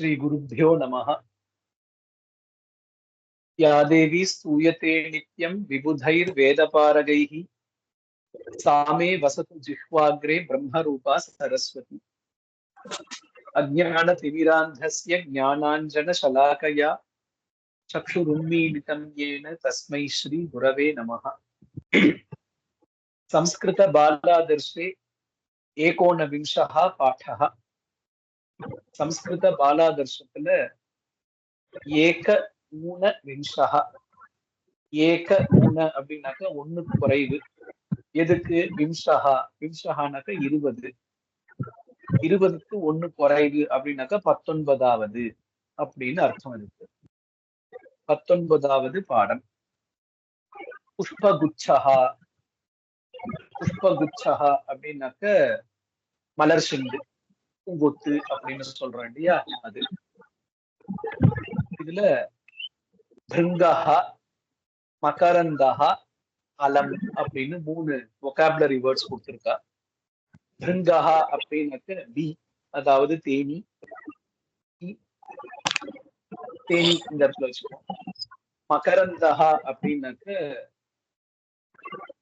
श्रीगुरुभ्यो नमः। या देवी स्तूयते नित्यं विबुधैर्वेदपारगैः। सा मे वसतु जिह्वाग्रे ब्रह्मरूपा सरस्वती। अज्ञानतिमिरान्धस्य ज्ञानाञ्जनशलाकया चक्षुरुन्मीलितं येन तस्मै श्रीगुरवे नमः। संस्कृतबालादर्शे एकोनविंशः पाठः। சம்ஸ்கிருத பாலாதர்ஷத்துல ஏக ஊன விம்சகா ஏக ஊன அப்படின்னாக்க ஒண்ணு குறைவு. எதுக்கு? விம்சகா. விம்சகானாக்க இருபது. இருபதுக்கு ஒண்ணு குறைவு அப்படின்னாக்க பத்தொன்பதாவது அப்படின்னு அர்த்தம் இருக்கு. பத்தொன்பதாவது பாடம். புஷ்பகுச்சகா. புஷ்பகுச்சகா அப்படின்னாக்க மலர் சிந்து பூங்கொத்து அப்படின்னு சொல்றோம் இல்லையா? அது. இதுல பிருங்கஹா மகரந்தஹா அலம் அப்படின்னு மூணு ஒகாபுலரி வேர்ட்ஸ் கொடுத்துருக்கா. பிருங்கஹா அப்படின்னாக்க பி அதாவது தேனி. தேனி இந்த இடத்துல வச்சுக்கோம் மகரந்தகா அப்படின்னாக்க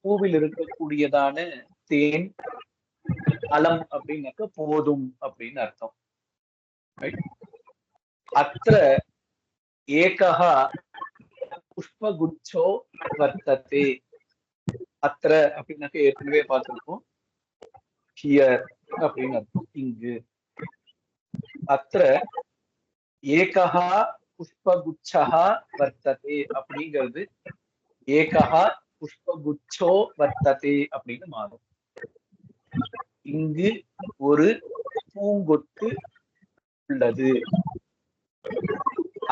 பூவில் இருக்கக்கூடியதான தேன் அலம் அப்படின்னாக்க போதும் அப்படின்னு அர்த்தம். அத்த ஏகா புஷ்பகுச்சோ வர்த்தத்தே அத்திர அப்படின்னாக்க ஏற்கனவே பார்த்திருக்கோம் ஹியர் அப்படின்னு அர்த்தம். இங்கு. அத்திர ஏகா புஷ்பகுச்சா வர்த்ததே அப்படிங்கிறது ஏகா புஷ்பகுச்சோ வர்த்ததே அப்படின்னு மாறும். இங்கு ஒரு பூங்கொத்து உள்ளது.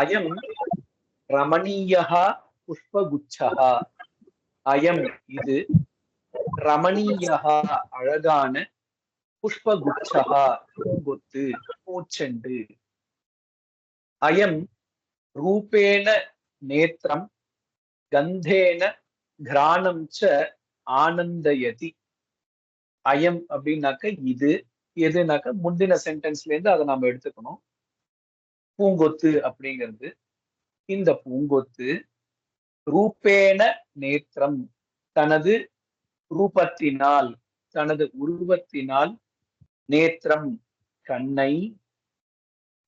அயம் ரமணீயா புஷ்பகுச்சா அயம் இது ரமணீயா அழகான புஷ்பகுச்சா பூங்கொத்து பூச்செண்டு. அயம் ரூபேண நேத்திரம் கந்தேன கிராணம் ச ஆனந்தயதி. அயம் அப்படின்னாக்க இது எதுனாக்க முந்தின சென்டென்ஸ்ல இருந்து அதை நம்ம எடுத்துக்கணும். பூங்கொத்து அப்படிங்கிறது இந்த பூங்கொத்து ரூபேண நேத்திரம் தனது ரூபத்தினால் தனது உருவத்தினால் நேத்திரம் கண்ணை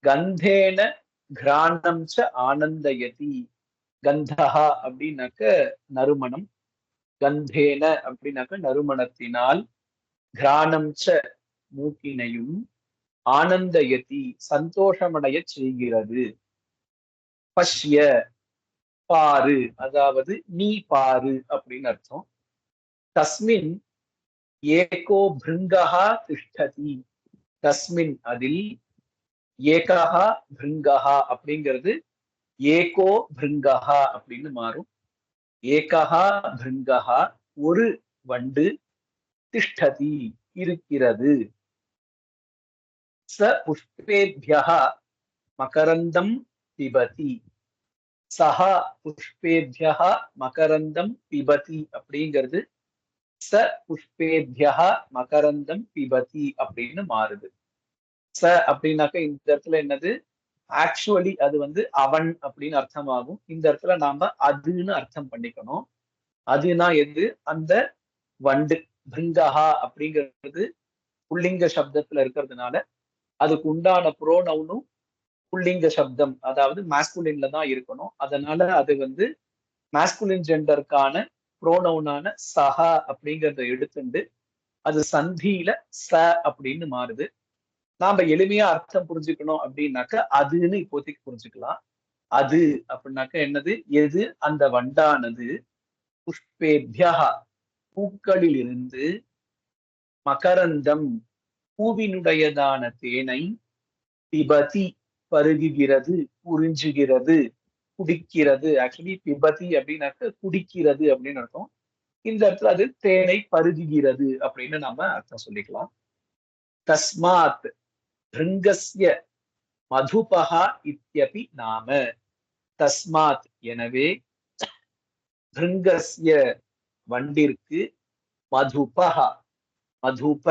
கந்தேன கிராணம் ச ஆனந்தயதி கந்தஹா அப்படின்னாக்க நறுமணம் கந்தேன அப்படின்னாக்க நறுமணத்தினால் கிராணம் ச மூக்கினையும் ஆனந்தயதி சந்தோஷமடைய செய்கிறது. பஷ்ய பாரு அதாவது நீ பாரு அப்படின்னு அர்த்தம். தஸ்மின் ஏகோ பிருங்கஹா திஷ்டதி. தஸ்மின் அதில் ஏகஹா பிருங்கஹா அப்படிங்கிறது ஏகோ பிருங்கஹா அப்படின்னு மாறும். ஏகஹா பிருங்கஹா ஒரு வண்டு திஷ்டதி இருக்கிறது. ச புஷ்பேபியா மகரந்தம் பிபதி. சஹா புஷ்பேபியா மகரந்தம் பிபதி அப்படிங்கிறது. ச புஷ்பேபியா மகரந்தம் பிபதி அப்படின்னு மாறுது. ச அப்படின்னாக்க இந்த இடத்துல என்னது? ஆக்சுவலி அது வந்து அவன் அப்படின்னு அர்த்தமாகும். இந்த இடத்துல நாம அதுன்னு அர்த்தம் பண்ணிக்கணும். அதுனா எது? அந்த வண்டு. பிருங்கஹா அப்படிங்கிறது புல்லிங்க சப்தத்துல இருக்கிறதுனால அதுக்கு உண்டான புரோனவுனும் புள்ளிங்க சப்தம் அதாவது மாஸ்குலின்ல தான் இருக்கணும். அதனால அது வந்து மாஸ்குலின் ஜெண்டருக்கான புரோனவுனான சஹா அப்படிங்கிறத எடுத்துண்டு அது சந்தியில ச அப்படின்னு மாறுது. நாம எளிமையா அர்த்தம் புரிஞ்சுக்கணும் அப்படின்னாக்க அதுன்னு இப்போதைக்கு புரிஞ்சுக்கலாம். அது அப்படின்னாக்க என்னது? எது? அந்த வண்டானது. புஷ்பேபியா பூக்களில் இருந்து மகரந்தம் பூவினுடையதான தேனை பிபதி பருகுகிறது உறிஞ்சுகிறது குடிக்கிறது. ஆக்சுவலி பிபதி அப்படின்னாக்க குடிக்கிறது அப்படின்னு அர்த்தம். இந்த இடத்துல அது தேனை பருகுகிறது அப்படின்னு நாம அர்த்தம் சொல்லிக்கலாம். தஸ்மாத் பிருங்கஸ்ய மதுபகா இத்தியபி நாம. தஸ்மாத் எனவே பிருங்கஸ்ய வண்டிற்கு மதுபஹா மதுப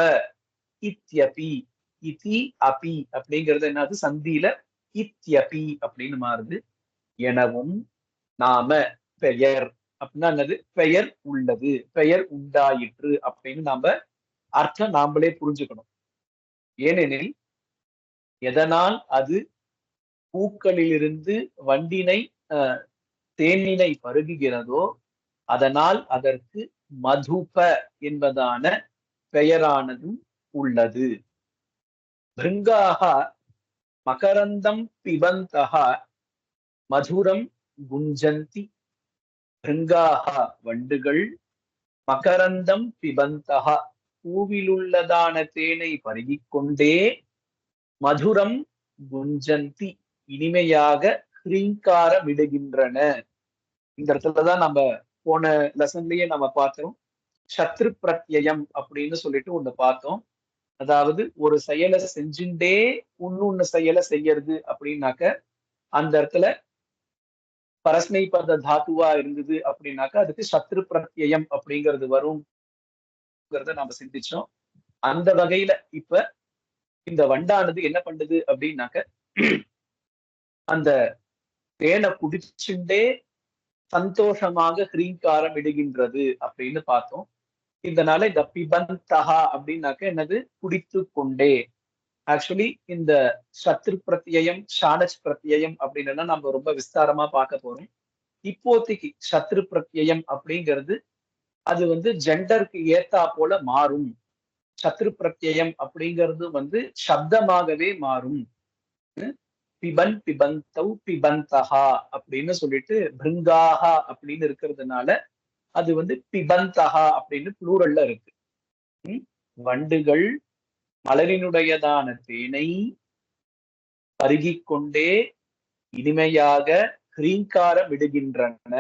இத்யபி இதி அபி அப்படிங்கிறது என்னது? சந்தியில இத்யபி அப்படின்னு மாறுது. எனவும் நாம பெயர். அப்படின்னா என்னது? பெயர் உள்ளது. பெயர் உண்டாயிற்று அப்படின்னு நாம அர்த்தம் நாமளே புரிஞ்சுக்கணும். ஏனெனில் எதனால் அது பூக்களிலிருந்து வண்டினை அஹ், தேனினை பருகுகிறதோ அதனால் அதற்கு மதுப என்பதான பெயரானதும் உள்ளது. பிருங்காக மகரந்தம் பிபந்தக மதுரம் குஞ்சந்தி. பிருங்காக வண்டுகள் மகரந்தம் பிபந்தக பூவிலுள்ளதான தேனை பருகிக் கொண்டே மதுரம் குஞ்சந்தி இனிமையாக ஹிரீங்காரமிடுகின்றன இந்த இடத்துலதான் நம்ம போன லெசன்லயே நம்ம பார்த்தோம் சத்ரு பிரத்யயம் அப்படின்னு சொல்லிட்டு ஒண்ணு பார்த்தோம். அதாவது ஒரு செயலை செஞ்சுட்டே இன்னொன்னு செயலை செய்யறது அப்படின்னாக்க அந்த இடத்துல பரஸ்மை பத தாத்துவா இருந்தது அப்படின்னாக்க அதுக்கு சத்ரு பிரத்யயம் அப்படிங்கிறது வரும்ங்கிறத நாம சிந்திச்சோம். அந்த வகையில இப்ப இந்த வண்டானது என்ன பண்ணுது அப்படின்னாக்க அந்த தேனை குடிச்சுண்டே சந்தோஷமாக ஹ்ரீங்காரம் இடுகின்றது அப்படின்னு பார்த்தோம். இதனால இந்த பிபந்தகா அப்படின்னாக்க என்னது? குடித்து கொண்டே ஆக்சுவலி இந்த சத்ரு பிரத்யயம் ஷானச் பிரத்யயம் அப்படின்னு நம்ம ரொம்ப விஸ்தாரமா பார்க்க போறோம். இப்போதைக்கு சத்ரு பிரத்யயம் அப்படிங்கிறது அது வந்து ஜெண்டருக்கு ஏத்தா போல மாறும். சத்ரு பிரத்யயம் அப்படிங்கிறது வந்து சப்தமாகவே மாறும். பிபன் பிபந்தௌ பிபந்தஹா அப்படின்னு சொல்லிட்டு பிருங்காஹா அப்படின்னு இருக்கிறதுனால அது வந்து பிபந்தஹா அப்படின்னு ப்ளூரல்ல இருக்கு. வண்டுகள் மலரினுடையதான தேனை பருகிக் கொண்டே இனிமையாக ஹ்ரீங்காரம் விடுகின்றன.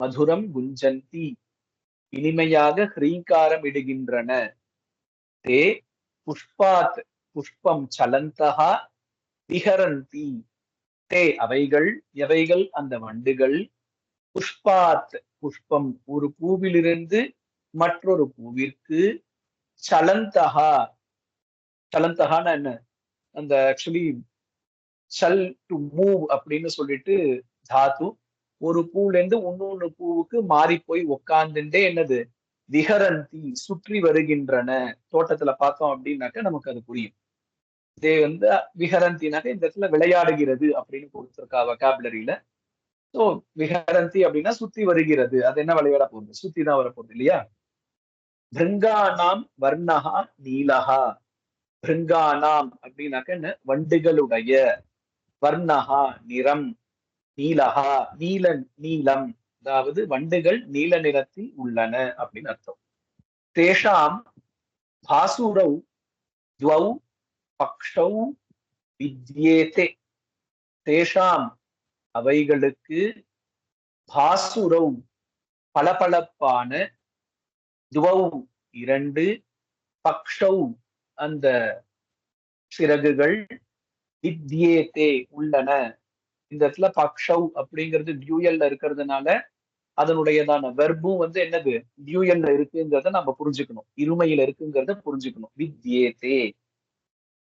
மதுரம் குஞ்சந்தி இனிமையாக ஹ்ரீங்காரம் இடுகின்றன தே புஷ்பாத் புஷ்பம் சலந்தகா விஹரந்தி தே அவைகள் எவைகள்? அந்த வண்டுகள். புஷ்பாத் புஷ்பம் ஒரு பூவிலிருந்து மற்றொரு பூவிற்கு. சலந்தகா சலந்தகான்னு என்ன? அந்த ஆக்சுவலி சல் டு மூவ் அப்படின்னு சொல்லிட்டு தாத்து ஒரு பூவுல இருந்து இன்னொன்னு பூவுக்கு மாறி போய் உக்காந்துட்டே என்னது? விஹரந்தி சுற்றி வருகின்றன. தோட்டத்துல பார்த்தோம் அப்படின்னாக்க நமக்கு அது புரியும். இதே வந்து விஹரந்தினாக்க இந்த இடத்துல விளையாடுகிறது அப்படின்னு கொடுத்துருக்கா வொக்காபுலரியில ஸோ விஹரந்தி அப்படின்னா சுத்தி வருகிறது. அது என்ன விளையாட போகுது? சுத்தி தான் வர போகுது இல்லையா? பிருங்கானாம் வர்ணகா நீலகா பிருங்கானாம் அப்படின்னாக்க என்ன வண்டுகளுடைய வர்ணகா நிறம் நீலகா நீல நீலம் அதாவது வண்டுகள் நீல நிறத்தில் உள்ளன அப்படின்னு அர்த்தம். தேஷாம் பாசுரௌ துவௌ பக்ஷௌ வித்யேதே. தேஷாம் அவைகளுக்கு பாசுரௌ பளபளப்பான துவௌ இரண்டு பக்ஷௌ அந்த சிறகுகள் வித்யேதே உள்ளன. இந்த இடத்துல பக்ஷௌ அப்படிங்கிறது டியூயல்ல இருக்கிறதுனால அதனுடையதான வெர்பும் வந்து என்னது? டியூயல்ல இருக்குங்கிறத நம்ம புரிஞ்சுக்கணும். இருமையில இருக்குங்கிறத புரிஞ்சுக்கணும். வித்யேதே.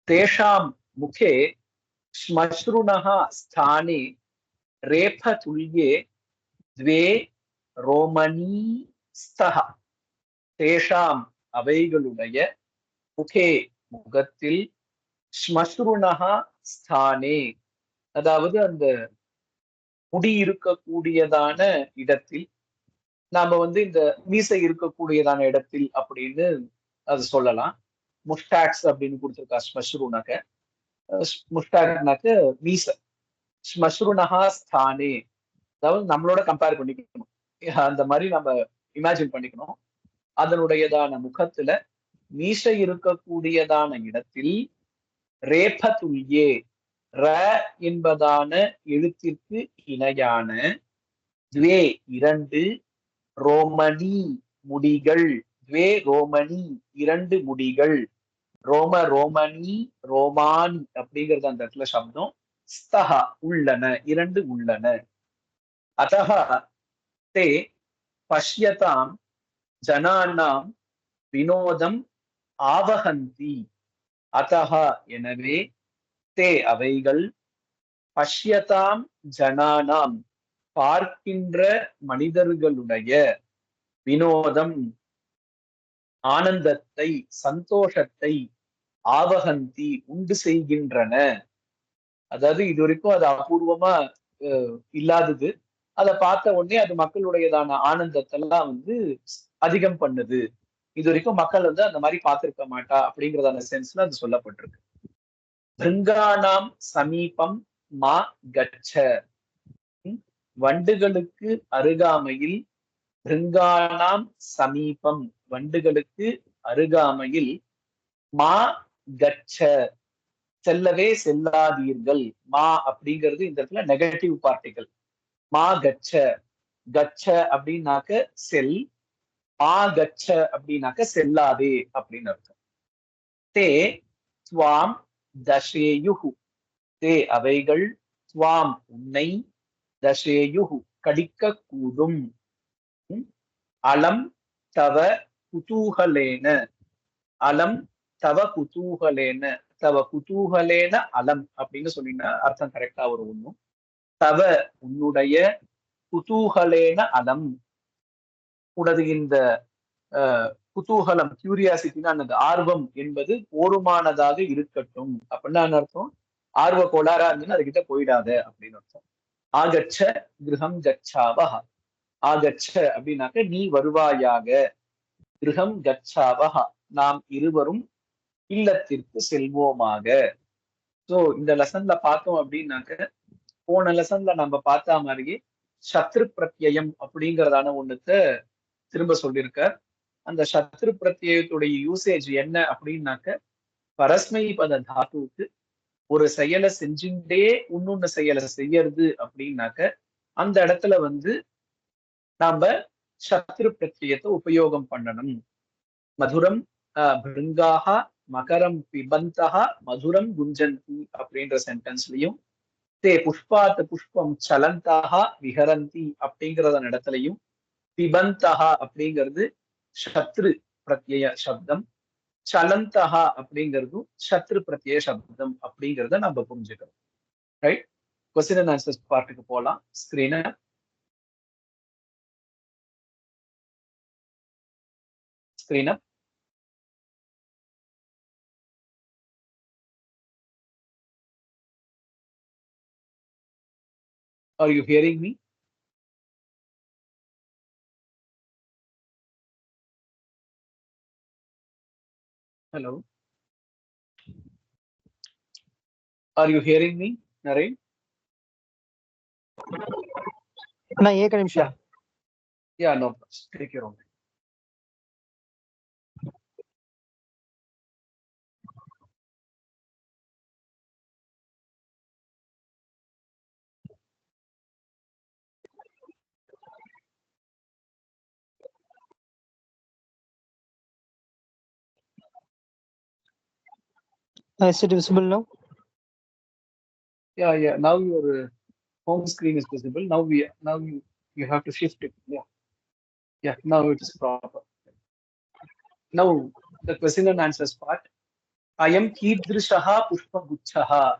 தேஷாம் முகே ஸ்மஸ்ருணः ஸ்தானே ரேபதுல்யே द्वे ரோமணி ஸ்தஹ தேஷாம் அவைகளுடைய முகே முகத்தில் ஸ்மஸ்ருணஹா ஸ்தானே அதாவது அந்த முடி இருக்கக்கூடியதான இடத்தில் நாம வந்து இந்த மீசை இருக்கக்கூடியதான இடத்தில் அப்படின்னு அது சொல்லலாம். முஸ்டாக்ஸ் அப்படின்னு கொடுத்துருக்கா ஸ்மஸ்ருனக முஸ்டாக்னாக்க மீசை. ஸ்மஸ்ருனஹா ஸ்தானே. அதாவது நம்மளோட கம்பேர் பண்ணிக்கணும். அந்த மாதிரி நம்ம இமேஜின் பண்ணிக்கணும். அதனுடையதான முகத்துல மீசை இருக்கக்கூடியதான இடத்தில் ரேபதுல்யே ர என்பதான எழுத்திற்கு இணையான துவே இரண்டு ரோமணி முடிகள். துவே ரோமணி இரண்டு முடிகள். ரோம ரோமணி ரோமானி அப்படிங்கிறது அந்த இடத்துல சப்தம். ஸ்தஹா உள்ளன இரண்டு உள்ளன. அத்தகா தே பஷ்யதாம் ஜனானாம் வினோதம் ஆவகந்தி அத்தகா எனவே தே அவைகள். பஷ்யதாம் ஜனானாம் பார்க்கின்ற மனிதர்களுடைய வினோதம் ஆனந்தத்தை சந்தோஷத்தை ஆவகந்தி உண்டு செய்கின்றன. அதாவது இது வரைக்கும் அது அபூர்வமா இல்லாதது. அதை பார்த்த உடனே அது மக்களுடையதான ஆனந்தத்தெல்லாம் வந்து அதிகம் பண்ணுது. இது வரைக்கும் மக்கள் வந்து அந்த மாதிரி பார்த்திருக்க மாட்டா அப்படிங்கிறதான சென்ஸ்ல அது சொல்லப்பட்டிருக்கு. பிருங்கானாம் சமீபம் மா கச்ச. வண்டுகளுக்கு அருகாமையில் பிருங்கானாம் சமீபம் வண்டுகளுக்கு அருகாமையில் மா கச்ச செல்லவே செல்லாதீர்கள். மா அப்படிங்கிறது இந்த இடத்துல நெகட்டிவ் பார்ட்டிகள் மா கச்ச கச்ச அப்படின்னாக்க செல் மா கச்ச அப்படின்னாக்க செல்லாதே அப்படின்னு அர்த்தம். தே துவாம் தசேயுகு தே அவைகள் துவாம் உன்னை தசேயுகு கடிக்க கூடும் அலம் தவ குதூகலேன. அலம் தவ குதூகலேன தவ குதூகலேன அலம் அப்படின்னு சொன்னீங்கன்னா அர்த்தம் கரெக்டா வரும் ஒண்ணும். தவ உன்னுடைய குதூகலேன அலம். உனது இந்த அஹ், குதூகலம் கியூரியாசிட்டினா அந்த ஆர்வம் என்பது போருமானதாக இருக்கட்டும். அப்படின்னா அர்த்தம்? ஆர்வ கோளாறா இருந்துன்னா அதுகிட்ட போயிடாத அப்படின்னு அர்த்தம். ஆகச்ச கிரகம் கச்சாவஹ. ஆகச்ச அப்படின்னாக்க நீ வருவாயாக. கிரகம் கச்சாவஹ. நாம் இருவரும் இல்லத்திற்கு செல்வோமாக. சோ இந்த லெசன்ல பார்த்தோம் அப்படின்னாக்க போன லெசன்ல நம்ம பார்த்த மாதிரியே சத்ரு பிரத்யம் அப்படிங்கறதான ஒண்ணுத்த திரும்ப சொல்லியிருக்கார். அந்த சத்ரு பிரத்யத்துடைய யூசேஜ் என்ன அப்படின்னாக்க பரஸ்மை பத தாத்துவுக்கு ஒரு செயலை செஞ்சுட்டே இன்னொன்னு செயலை செய்யறது அப்படின்னாக்க அந்த இடத்துல வந்து நாம சத்ரு பிரத்யத்தை உபயோகம் பண்ணணும். மதுரம் ஆஹ், பிருங்காக மகரம் பிபந்தா மதுரம் குஞ்சந்தி அப்படின்ற சென்டென்ஸ்லயும் தே புஷ்பாத் புஷ்பம் சலந்தாக விஹரந்தி அப்படிங்கிறத இடத்துலயும் பிபந்தகா அப்படிங்கிறது சத்ரு பிரத்யய சப்தம் சலந்தகா அப்படிங்கிறதும் சத்ரு பிரத்யய சப்தம் அப்படிங்கிறத நம்ம புரிஞ்சுக்கிறோம். ரைட் கொஸ்டின் அண்ட் ஆன்சர்ஸ் பார்ட்டுக்கு போகலாம் ஸ்கிரீனை ஸ்கிரீனை Are you hearing me? Hello. Are you hearing me, Naren? No, yeah, no. Take your own time. Uh, is it visible now? Yeah, yeah. Now your uh, home screen is visible. Now we now you you have to shift it. Yeah, yeah. Now it is proper. Now the question and answers part. I am Kidrishaha Pushpa Guchaha.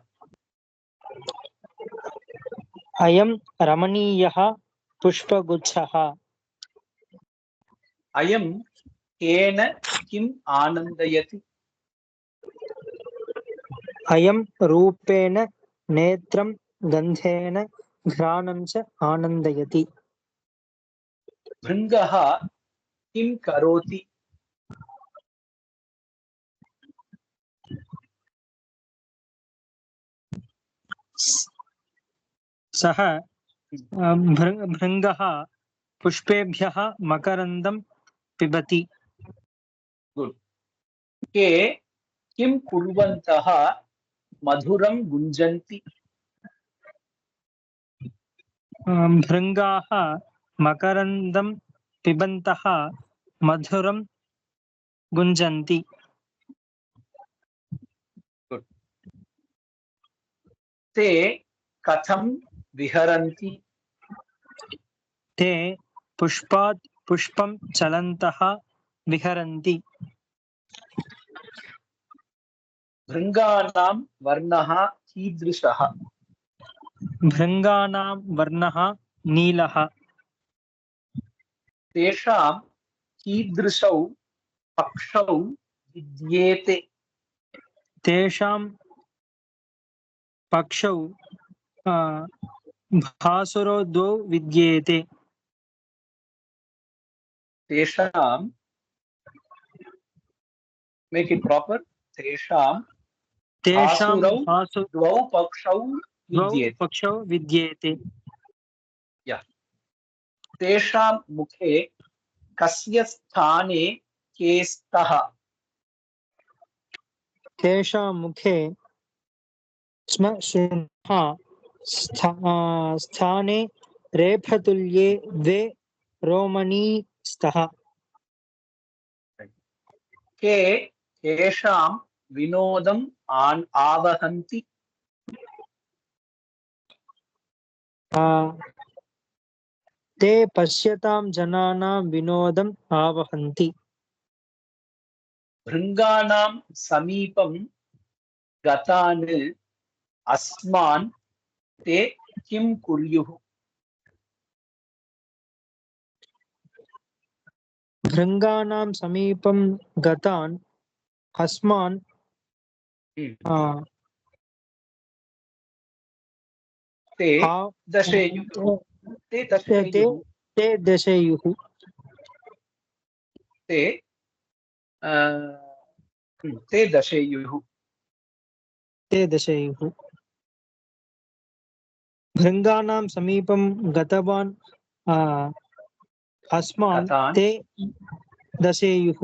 I am Ramaniyaha Pushpa Guchaha. I am Kena Kim Anandayati அயம் ரூபேண நேத்திரம் கந்தேன கிராணம் ச ஆனந்தயதி பிருங்கஹா கிம் கரோதி सः भृङ्गः पुष्पेभ्यः मकरन्दं पिबति। के किं कुर्वन्तः मधुरं गुञ्जन्ति। भृङ्गाः मकरन्दं पिबन्तः मधुरं गुञ्जन्ति। ते कथं विहरन्ति? ते पुष्पात् पुष्पं चलन्तः विहरन्ति। भृङ्गानां वर्णः कीदृशः? भृङ्गानां वर्णः नीलः। तेषां कीदृशौ पक्षौ विद्येते? तेषां पक्षौ भासुरो द्वौ विद्येते। तेषां मेक् इट् प्रापर् तेषां तेषां भासु द्वौ पक्षौ पक्षौ विद्येते। तेषां मुखे कस्य स्थाने के स्तः तेषां मुखे स्म शृण्मः स्था स्थाने रेफतुल्ये द्वे रोमणी स्तः के तेषां வினோதம் ஆன் ஆவகந்தி. தே பசியதாம் ஜனானாம் வினோதம் ஆவகந்தி. பிருங்கானாம் சமீபம் கதானு அஸ்மான் தே கிம் குல்யுஹு பிருங்கானாம் சமீபம் கதான் அஸ்மான் Hmm. आ, ते दशेयुः ते ते दशेयुः ते दशेयुः ते अ, हम्म, ते दशेयुः ते दशेयुः भृङ्गानां समीपं गतवान् आ, अस्मान् गतान् ते दशेयुः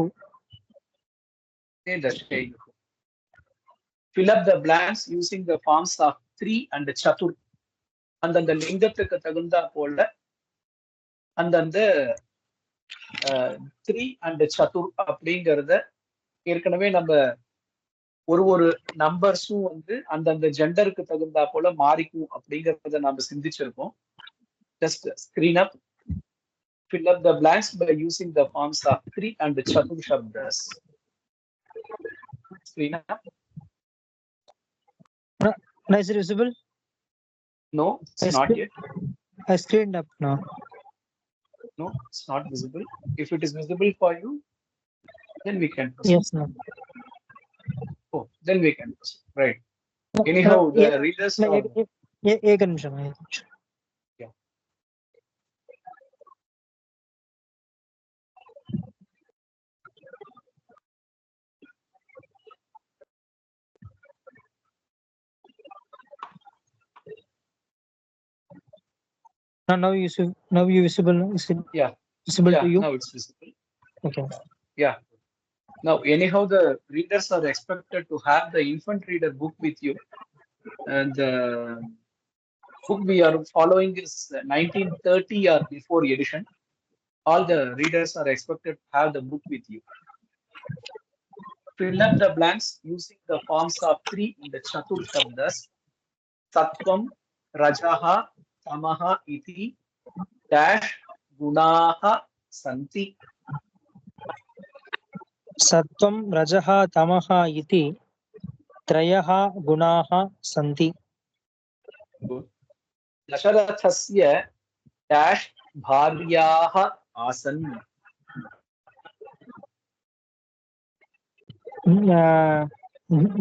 ते दशेयुः fill up the blanks using the forms of த்ரீ அண்ட் சதுர் அந்தந்த லிங்கத்துக்கு தகுந்தா போல அந்தந்த த்ரீ அண்ட் சதுர் அப்படிங்கிறத ஏற்கனவே நம்ம ஒரு ஒரு நம்பர்ஸும் வந்து அந்தந்த ஜெண்டருக்கு தகுந்தா போல மாறிக்கும் அப்படிங்கிறத நம்ம சிந்திச்சிருக்கோம். Just screen up fill up the blanks by using the forms of three and chatur shabdas. Screen up. Now is it visible? no it's not yet I screened up now. no it's not visible if it is visible for you then we can proceed. Yes, no. oh then we can proceed. right anyhow Uh, the yeah, readers no, are, Now, now you see, now you visible. Is it Yeah. visible yeah to you? now it's visible Okay. yeah now anyhow the readers are expected to have the infant reader book with you and the book we are following is 1930 or before edition all the readers are expected to have the book with you fill up the blanks using the forms of three in the chatur shabdas sattvam rajaha iti dash gunaha santi सत्त्वं रजः तमः इति त्रयः गुणाः सन्ति। दशरथस्य dash भार्याः आसन्।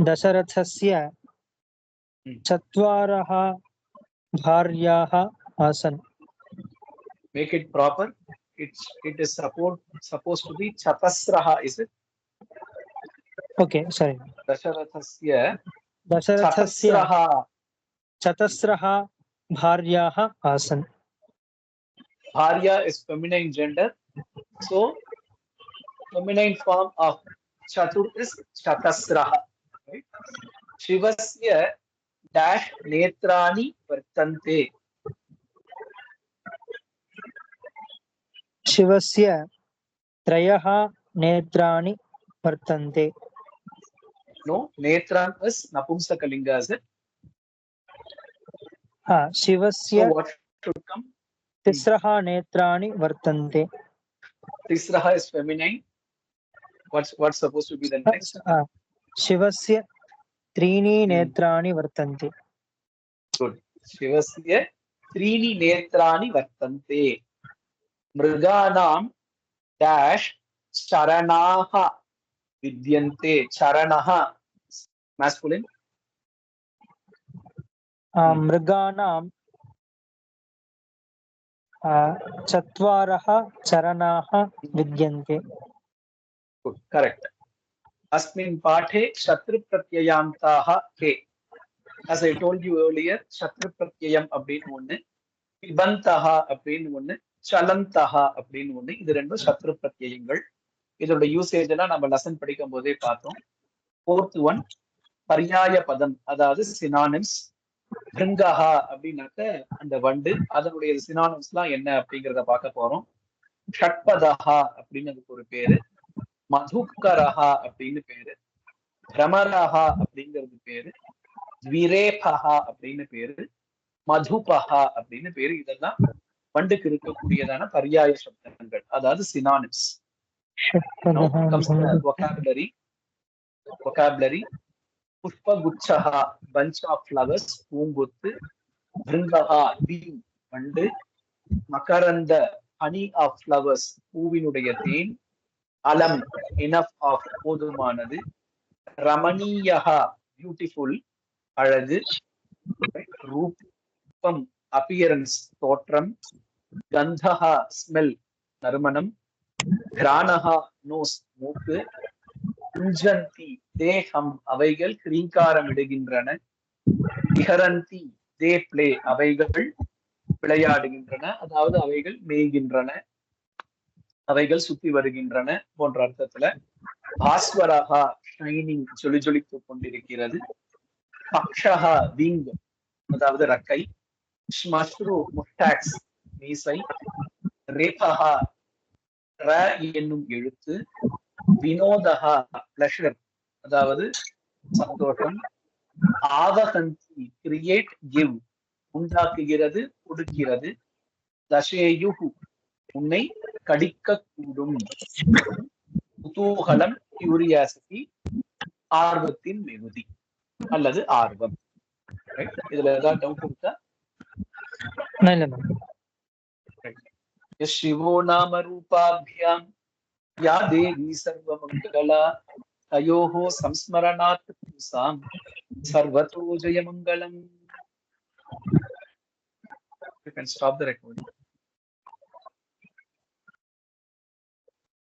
दशरथस्य Hmm. चत्वारः भार्याः आसन् make it proper it's it is support, supposed to be chatasraha is it okay sorry दशरथस्य दशरथस्य chatasraha भार्याः आसन् bharya is feminine gender so feminine form of chatur is chatasraha right shivasya dash नेत्राणि वर्तन्ते शिवस्य त्रयः नेत्राणि वर्तन्ते नो नेत्रान is नपुंसकलिंग इस् इट् हा शिवस्य तिस्रः नेत्राणि वर्तन्ते तिस्रः is feminine what's what's supposed to be the next uh, shivasya त्रीणि नेत्राणि वर्तन्ते गुड् शिवस्य त्रीणि नेत्राणि वर्तन्ते मृगाणां डाश् चरणाः विद्यन्ते चरणः मैस्कुलिन् मृगाणां चत्वारः चरणाः विद्यन्ते करेक्ट् अस्मिन् पाठे शत्रुप्रत्ययान्ताः के as I told you earlier சத்ருப்பிரத்யம் அப்படின்னு ஒண்ணு பிபந்தஹா அப்படின்னு ஒண்ணு சலந்தஹா அப்படின்னு ஒண்ணு இது ரெண்டும் சத்ரு பிரத்யயங்கள் இதோட யூசேஜ் எல்லாம் நம்ம லெசன் படிக்கும் போதே பார்த்தோம் ஃபோர்த் ஒன் பர்யாய பதம் அதாவது சினானிம்ஸ் பிருங்கஹா அப்படின்னாக்க அந்த வண்டு அதனுடைய சினானிம்ஸ் எல்லாம் என்ன அப்படிங்கிறத பார்க்க போறோம் ஷட்பதஹா அப்படின்னு அதுக்கு ஒரு பேரு மதுக்கரஹா அப்படின்னு பேரு. பிரமரஹா அப்படிங்கிறது பேரு. விரேபஹா அப்படின்னு பேரு. மதுபஹா அப்படின்னு பேரு. இதெல்லாம் வண்டுக்கு இருக்கக்கூடியதான பர்யாய சப்தங்கள். அதாவது சினானிம்ஸ் the vocabulary. Vocabulary. புஷ்பகுச்சஹா bunch of flowers பூங்குத்து பிருங்கஹா bee வண்டு மகரந்த honey of flowers பூவினுடைய தேன் அலம் இனஃப் ஆஃப் போதுமானது. ரமணீயகா பியூட்டிஃபுல் அழகு. ரூபம் அப்பியரன்ஸ் தோற்றம். கந்தஹா ஸ்மெல் நறுமணம். கிரானஹா நோஸ் மூக்கு. குஞ்சந்தி தேகம் அவைகள் கிரீங்காரம் இடுகின்றன. நிகரந்தி தே பிளே அவைகள் விளையாடுகின்றன. அதாவது அவைகள் மேய்கின்றன. அவைகள் சுத்தி வருகின்றன போன்ற அர்த்தத்துல பாஸ்வரஹா ஷைனிங் ஜொலி ஜொலித்து கொண்டிருக்கிறது. பக்ஷஹா விங் அதாவது ரக்கை. ஸ்மஸ்ரு முட்டாக்ஸ் மீசை. ரேபஹா ர என்னும் எழுத்து. வினோதஹா பிளஷர் அதாவது சந்தோஷம். ஆவகந்தி கிரியேட் கிவ் உண்டாக்குகிறது கொடுக்கிறது. தசேயுகு உன்னை கடிக்கக்கூடும் குதூகலம் கியூரியாசிட்டி ஆர்வத்தின் மிகுதி அல்லது ஆர்வம் இதுல ஏதாவது டவுட் இருக்கா शिवो नाम रूपाभ्यां या देवी सर्वमङ्गला तयोः संस्मरणात् पुंसां सर्वतो जयमङ्गलम् You can stop the recording.